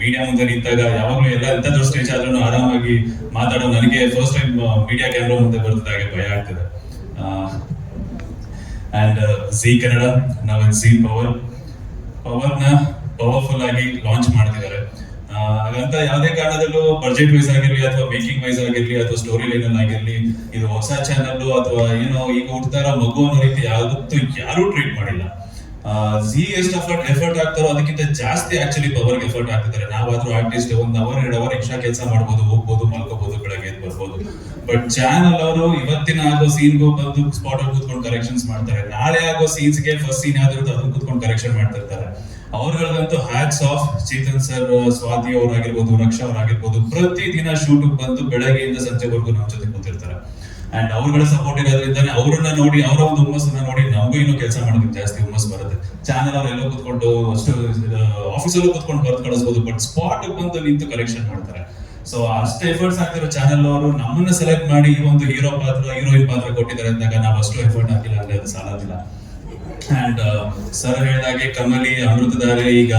Media ಮುಂದೆ ನಿಂತಾಗ ಯಾವಾಗಲೂ ಎಲ್ಲ ದೊಡ್ಡ ಸ್ಟೇಜ್ ಆದ್ರೂ ಆರಾಮಾಗಿ ಮಾತಾಡೋ ನನಗೆ ಫಸ್ಟ್ ಟೈಮ್ ಮೀಡಿಯಾ ಕ್ಯಾಮ್ರಾ ಮುಂದೆ ಬರ್ತದಾಗೆ ಭಯ ಆಗ್ತದೆ. ಅಂಡ್ ಸಿ ಕನ್ನಡ ನಾವು ಸಿ ಪವರ್ ಪವರ್ನ ಪವರ್ಫುಲ್ ಆಗಿ ಲಾಂಚ್ ಮಾಡ್ತಿದ್ದಾರೆ. ಹಾಗಂತ ಯಾವುದೇ ಕಾರಣದಲ್ಲೂ ಬಜೆಟ್ ವೈಸ್ ಆಗಿರ್ಲಿ ಅಥವಾ ಮೇಕಿಂಗ್ ವೈಸ್ ಆಗಿರ್ಲಿ ಅಥವಾ ಸ್ಟೋರಿ ಲೈನ್ ಆಗಿರ್ಲಿ, ಇದು ಹೊಸ ಚಾನಲ್ ಅಥವಾ ಏನೋ ಈಗ ಹುಡ್ತಾರ ಮಗು ಅನ್ನೋ ರೀತಿ ಯಾವತ್ತೂ ಯಾರೂ ಟ್ರೀಟ್ ಮಾಡಿಲ್ಲ. ಜಿ ಎಷ್ಟು ಎಫರ್ಟ್ ಎಫರ್ಟ್ ಆಗ್ತಾರೋ ಅದಕ್ಕಿಂತ ಜಾಸ್ತಿ ಆಕ್ಚುಲಿ ಪವರ್ಗೆ ಎಫರ್ಟ್ ಆಗ್ತಿದ್ದಾರೆ ನಾವಾದ್ರೂ ಆರ್ಟಿಸ್ಟ್ ಒಂದ್ ಅವರ್ ಎರಡು ಅವರ್ ಎಕ್ಸ್ಟ್ರಾ ಕೆಲಸ ಮಾಡ್ಬೋದು, ಹೋಗ್ಬೋದು ಮಲ್ಕೋಬಹುದು ಬೆಳಗ್ಗೆ ಬರ್ಬೋದು ಬಟ್ ಚಾನಲ್ ಅವರು ಇವತ್ತಿನ ಆಗೋ ಸೀನ್ಗೂ ಬಂದು ಸ್ಪಾಟ್ ಅಲ್ಲಿ ಕೂತ್ಕೊಂಡು ಕರೆಕ್ಷನ್ಸ್ ಮಾಡ್ತಾರೆ. ನಾಳೆ ಆಗೋ ಸೀನ್ಸ್ಗೆ ಫಸ್ಟ್ ಸೀನ್ ಯಾವ್ದಿರುತ್ತೋ ಅದನ್ನ ಕೂತ್ಕೊಂಡು ಕರೆಕ್ಷನ್ ಮಾಡ್ತಿರ್ತಾರೆ. ಅವ್ರಗಳಂತೂ hats off Chetan sir Swati ಅವ್ರಾಗಿರ್ಬೋದು, Raksha ಅವ್ರಾಗಿರ್ಬೋದು. ಪ್ರತಿ ದಿನ ಶೂಟ್ ಬಂದು ಬೆಳಗ್ಗೆಯಿಂದ ಸಂಜೆವರೆಗೂ ನಮ್ಮ ಜೊತೆ ಕೂತಿರ್ತಾರೆ. ಅಂಡ್ ಅವ್ರಗಳ ಸಪೋರ್ಟ್ ಇರೋದ್ರಿಂದಾನೆ ಅವ್ರನ್ನ ನೋಡಿ, ಅವರ ಒಂದು ಹುಮ್ಮಸ್ಸನ್ನ ನೋಡಿ ನಮಗೂ ಇನ್ನೂ ಕೆಲಸ ಮಾಡೋದಕ್ಕೆ ಜಾಸ್ತಿ ಹುಮ್ಮಸ್ ಬರುತ್ತೆ. ಚಾನಲ್ ಅವ್ರು ಎಲ್ಲೋ ಕೂತ್ಕೊಂಡು ಅಷ್ಟು ಆಫೀಸಲ್ಲೂ ಕೂತ್ಕೊಂಡು ಬರ್ದು ಕಳಿಸ್ಬೋದು ಬಟ್ ಸ್ಪಾಟ್ ಬಂದು ನಿಂತು ಕಲೆಕ್ಷನ್ ಮಾಡ್ತಾರೆ. ಸೊ ಅಷ್ಟು ಎಫರ್ಟ್ಸ್ ಆಗ್ತಿರೋ ಚಾನಲ್ ಅವರು ನಮ್ಮನ್ನ ಸೆಲೆಕ್ಟ್ ಮಾಡಿ ಈ ಒಂದು ಹೀರೋ ಪಾತ್ರ ಹೀರೋಯಿನ್ ಪಾತ್ರ ಕೊಟ್ಟಿದ್ದಾರೆ ಅಂದಾಗ ನಾವು ಅಷ್ಟು ಎಫರ್ಟ್ ಹಾಕಿಲ್ಲ, ಅಂದ್ರೆ ಅದು ಸಾಲೋದಿಲ್ಲ ಅಂಡ್ ಸರ್ ಹೇಳಿದಾಗೆ ಕಮಲಿ ಅಮೃತಧಾರೆ ಈಗ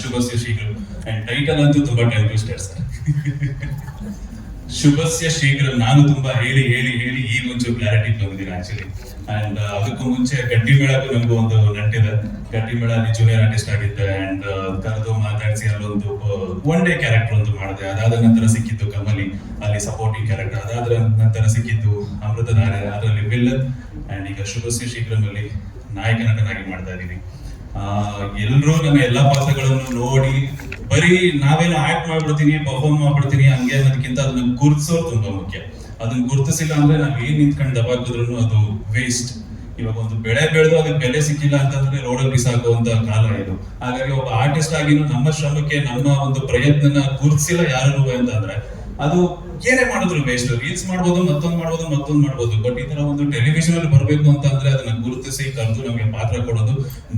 ಶುಭ ಶಶಿಗಳು ಅಂಡ್ ಟೈಟಲ್ ಅಂತೂ ತುಂಬಾ ಟೈಮ್ ಸರ್ ಶುಭಸ್ಯ ಶೀಘ್ರ. ನಾನು ತುಂಬಾ ಹೇಳಿ ಹೇಳಿ ಹೇಳಿ ಈ ಮುಂಚೆ ಕ್ಲಾರಿಟಿ ಬಂದಿದ್ದೀನಿ ಆಕ್ಚುಲಿ ಅಂಡ್ ಅದಕ್ಕೂ ಮುಂಚೆ ಗಟ್ಟಿ ಮೇಳಕ್ಕೂ ನಮಗೂ ಒಂದು ನಂಟಿದೆ. ಗಟ್ಟಿ ಮೇಳ ಅಲ್ಲಿ ಜೂನಿಯರ್ ಆರ್ಟಿಸ್ಟ್ ಆಗಿದ್ದೆ ಅಂಡ್ ಕರೆದು ಮಾತಾಡಿಸಿ ಅಲ್ಲೊಂದು ಒನ್ ಡೇ ಕ್ಯಾರೆಕ್ಟರ್ ಒಂದು ಮಾಡಿದೆ. ಅದಾದ ನಂತರ ಸಿಕ್ಕಿದ್ದು ಕಮಲಿ. ಅಲ್ಲಿ ಸಪೋರ್ಟಿಂಗ್ ಕ್ಯಾರೆಕ್ಟರ್ ಅದಾದ ನಂತರ ಸಿಕ್ಕಿದ್ದು ನಾರಾಯಣ ಅದರಲ್ಲಿ ವಿಲ್ಲನ್ ಅಂಡ್ ಈಗ ಶುಭಸ್ಯ ಶೀಘ್ರದಲ್ಲಿ ನಾಯಕ ನಟನಾಗಿ ಮಾಡ್ತಾ ಇದ್ದೀನಿ. ಎಲ್ಲರೂ ನಮ್ಮ ಎಲ್ಲಾ ಪಾತ್ರಗಳನ್ನು ನೋಡಿ, ಬರೀ ನಾವೇನು ಆಕ್ಟ್ ಮಾಡ್ಬಿಡ್ತೀನಿ ಪರ್ಫಾರ್ಮ್ ಮಾಡ್ಬಿಡ್ತೀನಿ ಹಂಗೆ ಅನ್ನೋದಕ್ಕಿಂತ ಅದನ್ನ ಗುರುತಿಸೋದು ತುಂಬಾ ಮುಖ್ಯ. ಅದನ್ನ ಗುರುತಿಸಿಲ್ಲ ಅಂದ್ರೆ ನಾವ್ ಏನ್ ನಿಂತ್ಕೊಂಡು ದಬಾಕಿದ್ರು ಅದು ವೇಸ್ಟ್ ಇವಾಗ ಒಂದು ಬೆಳೆ ಬೆಳೆದು ಅದಕ್ಕೆ ಬೆಲೆ ಸಿಕ್ಕಿಲ್ಲ ಅಂತಂದ್ರೆ ರೋಡಲ್ಲಿ ಬಿಸಾಕುವಂತ ಕಾಲ ಇದು. ಹಾಗಾಗಿ ಒಬ್ಬ ಆರ್ಟಿಸ್ಟ್ ಆಗಿನೂ ನಮ್ಮ ಶ್ರಮಕ್ಕೆ, ನಮ್ಮ ಒಂದು ಪ್ರಯತ್ನನ ಗುರುತಿಸಿಲ್ಲ ಯಾರು ಅಂತಂದ್ರೆ ಅದು ಏನೇ ಮಾಡಿದ್ರು ವೇಸ್ಟ್ ರೀಲ್ಸ್ ಮಾಡ್ಬೋದು, ಮತ್ತೊಂದು ಮಾಡ್ಬೋದು ಮತ್ತೊಂದು ಮಾಡ್ಬೋದು. ಬಟ್ ಈ ತರ ಒಂದು ಟೆಲಿವಿಷನ್ ಅಲ್ಲಿ ಬರಬೇಕು ಅಂತ ಅಂದ್ರೆ ಅದನ್ನ ಗುರುತಿಸಿ ಕರೆದು ನಮಗೆ ಪಾತ್ರ ಕೊಡೋದು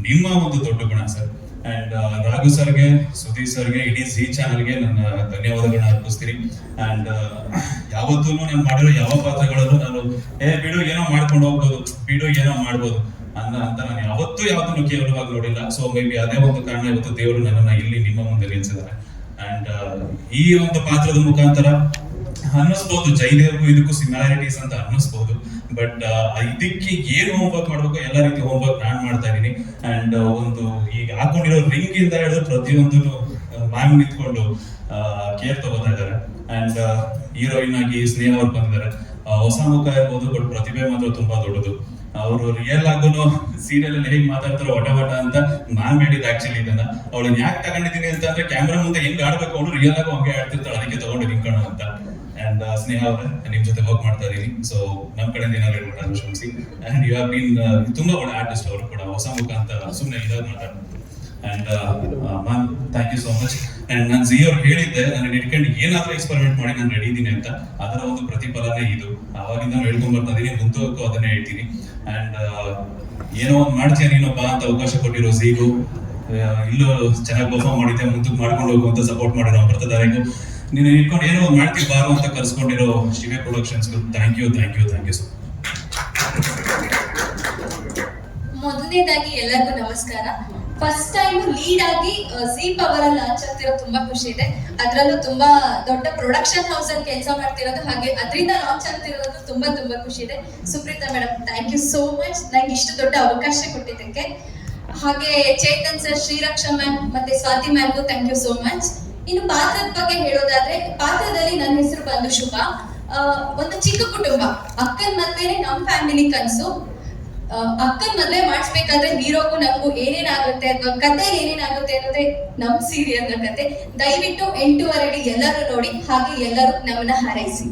ನಿಮ್ಮ ಒಂದು ದೊಡ್ಡ ಗುಣ ಸರ್. ಅಂಡ್ ರಾಘು ಸರ್ಗೆ, ಸುದೀಪ್ ಸರ್ಗೆ, ಇಡೀ ಜಿ ಚಾನಲ್ಗೆ ನನ್ನ ಧನ್ಯವಾದಗಳನ್ನ ಅರ್ಪಿಸ್ತೀನಿ. ಅಂಡ್ ಯಾವತ್ತೂ ನಾನು ಮಾಡಿರೋ ಯಾವ ಪಾತ್ರಗಳಲ್ಲೂ ನಾನು, ಏ, ಬಿಡು, ಏನೋ ಮಾಡ್ಕೊಂಡು ಹೋಗ್ಬೋದು, ಬಿಡು, ಏನೋ ಮಾಡ್ಬೋದು ಅನ್ನ ಅಂತ ನಾನು ಯಾವತ್ತೂ ಯಾವತ್ತೂ ಕೇವಲವಾಗಿ ನೋಡಿಲ್ಲ. ಸೊ ಮೇ ಬಿ ಅದೇ ಒಂದು ಕಾರಣ ಇವತ್ತು ದೇವರು ನನ್ನನ್ನ ಇಲ್ಲಿ ನಿಮ್ಮ ಮುಂದೆ ನಿಲ್ಸಿದ್ದಾರೆ ಅಂಡ್ ಈ ಒಂದು ಪಾತ್ರದ ಮುಖಾಂತರ ಅನ್ನಿಸ್ಬೋದು. ಜೈದೇವ್ಗೂ ಇದಕ್ಕೂ ಸಿಮಿಲಾರಿಟೀಸ್ ಅಂತ ಅನ್ನಿಸ್ಬೋದು. ಬಟ್ ಇದಕ್ಕೆ ಏನು ಹೋಮ್ವರ್ಕ್ ಮಾಡ್ಬೇಕು? ಎಲ್ಲ ರೀತಿ ಹೋಮ್ವರ್ಕ್ ನಾನ್ ಮಾಡ್ತಾ ಇದ್ದೀನಿ. ಅಂಡ್ ಒಂದು ಈಗ ಹಾಕೊಂಡಿರೋ ರಿಂಗ್ ಇಂದ ಹಿಡಿದು ಪ್ರತಿಯೊಂದು ಮ್ಯಾಮ್ ನಿಂತ್ಕೊಂಡು ಕೇರ್ ತಗೋತಾ ಇದ್ದಾರೆ. ಅಂಡ್ ಹೀರೋಯಿನ್ ಆಗಿ ಸ್ನೇಹ ಅವ್ರು ಬಂದಿದ್ದಾರೆ. ಹೊಸ ಮುಖ ಇರ್ಬೋದು ಬಟ್ ಪ್ರತಿಭೆ ಮಾತ್ರ ತುಂಬಾ ದೊಡ್ಡದು. ಅವರು ರಿಯಲ್ ಆಗೋನು ಸೀರಿಯಲ್ ಅಲ್ಲಿ ಹೇಗೆ ಮಾತಾಡ್ತಾರೋ ವಟ ವಟ ಅಂತ ನಾನ್ ಹೇಳಿದ್ ಆಕ್ಚುಲಿ ಇದನ್ನ. ಅವಳನ್ನ ಯಾಕೆ ತಗೊಂಡಿದ್ದೀನಿ ಅಂತ ಅಂದ್ರೆ ಕ್ಯಾಮ್ರಾ ಮುಂದೆ ಹೆಂಗ್ ಆಡ್ಬೇಕು ಅವಳು ರಿಯಲ್ ಆಗೋ ಹಂಗೆ ಆಡ್ತಿರ್ತಾಳೆ, ಅದಕ್ಕೆ ತಗೊಂಡು ಕಣ ಅಂತ. ಅಂಡ್ ಸ್ನೇಹ ಅವ್ರೆ, ನಿಮ್ ಜೊತೆ ವರ್ಕ್ ಮಾಡ್ತಾ ಇದೀನಿ. ಸೊ ನಮ್ ಕಡೆ ಏನಾದ್ರು ಕ್ಷಮಿಸಿ ಅಂಡ್ ಯು ಹ್ಯಾವ್ ಬೀನ್ ತುಂಬಾ ಒಳ್ಳೆ ಆರ್ಟಿಸ್ಟ್ ಅವರು ಕೂಡ, ಹೊಸ ಮುಖ ಅಂತ ಸುಮ್ಮನೆ ಇದಾಗ ಮಾತಾಡ್ತಾರೆ and ma'am thank you so much and ನಾನು ಜಿ ಅವ್ರು ಹೇಳಿದ್ದೆ, ನಾನು ಇಟ್ಕೊಂಡು ಏನಾದ್ರೂ ಎಕ್ಸ್ಪೆರಿಮೆಂಟ್ ಮಾಡಿ ನಾನು ರೆಡಿ ಇದ್ದೀನಿ ಅಂತ. ಅದರ ಒಂದು ಪ್ರತಿಫಲನೇ ಇದು. ಅವಾಗಿಂದ ನಾನು ಹೇಳ್ಕೊಂಡ್ ಬರ್ತಾ ಮುಂದಕ್ಕೂ ಅದನ್ನೇ ಹೇಳ್ತೀನಿ. ಅಂಡ್ ಏನೋ ಒಂದು ಮಾಡ್ತೀಯ ಬಾ ಅಂತ ಅವಕಾಶ ಕೊಟ್ಟಿರೋ ಝೀಗೂ ಇಲ್ಲೂ ಚೆನ್ನಾಗಿ ಪರ್ಫಾರ್ಮ್ ಮಾಡಿದ್ದೆ ಮುಂದಕ್ಕೆ ಮಾಡ್ಕೊಂಡು ಹೋಗು ಅಂತ ಸಪೋರ್ಟ್ ಮಾಡಿರೋ ಬರ್ತದಾರೆಗೂ ನೀನು ಇಟ್ಕೊಂಡು ಏನೋ ಒಂದು ಮಾಡ್ತೀವಿ ಬಾರು ಅಂತ ಕರ್ಸ್ಕೊಂಡಿರೋ Shive ಪ್ರೊಡಕ್ಷನ್ಸ್ಗೂ thank you thank you thank you so ಮೊದಲನೇದಾಗಿ ಎಲ್ಲರಿಗೂ ನಮಸ್ಕಾರ. ಫಸ್ಟ್ ಟೈಮ್ ಲೀಡ್ ಆಗಿ ಜಿ ಪವರ್ ಅಲ್ಲಿ ಲಾಂಚ್ ಆಗ್ತಿರೋ ತುಂಬಾ ಖುಷಿ ಇದೆ. ಅದ್ರಲ್ಲೂ ತುಂಬಾ ದೊಡ್ಡ ಪ್ರೊಡಕ್ಷನ್ ಹೌಸ್ ಅಲ್ಲಿ ಕೆಲಸ ಮಾಡ್ತಿರೋದು ಹಾಗೆ ಅದರಿಂದ ಲಾಂಚ್ ಆಗ್ತಿರೋದು ತುಂಬಾ ತುಂಬಾ ಖುಷಿ ಇದೆ. Supreetha madam thank you so much ನಂಗೆ ಇಷ್ಟು ದೊಡ್ಡ ಅವಕಾಶ ಕೊಟ್ಟಿದ್ದಕ್ಕೆ. ಹಾಗೆ ಚೇತನ್ ಸರ್ ಶ್ರೀರಕ್ಷಾ ಮ್ಯಾಮ್ ಮತ್ತೆ ಸ್ವಾತಿ ಮ್ಯಾಮ್ಗೂ ಥ್ಯಾಂಕ್ ಯು ಸೋ ಮಚ್ ಇನ್ನು ಪಾತ್ರದ ಬಗ್ಗೆ ಹೇಳೋದಾದ್ರೆ, ಪಾತ್ರದಲ್ಲಿ ನನ್ನ ಹೆಸರು ಬಂದು ಶುಭ. ಒಂದು ಚಿಕ್ಕ ಕುಟುಂಬ. ಅಕ್ಕನ ಮದ್ವೆನೆ ನಮ್ಮ ಫ್ಯಾಮಿಲಿ ಕನ್ಸು. ಅಕ್ಕನ ಮದ್ವೆ ಮಾಡಿಸ್ಬೇಕಾದ್ರೆ ಹೀರೋಗೂ ನಮಗೂ ಏನೇನಾಗುತ್ತೆ ಅಥವಾ ಕತೆ ಏನೇನಾಗುತ್ತೆ ಅನ್ನೋದೇ ನಮ್ ಸೀರಿಯಲ್ ಕತೆ. ದಯವಿಟ್ಟು ಎಂಟೂವರೆಗೆ ಎಲ್ಲರೂ ನೋಡಿ, ಹಾಗೆ ಎಲ್ಲರೂ ನಮ್ಮನ್ನ ಹಾರೈಸಿ.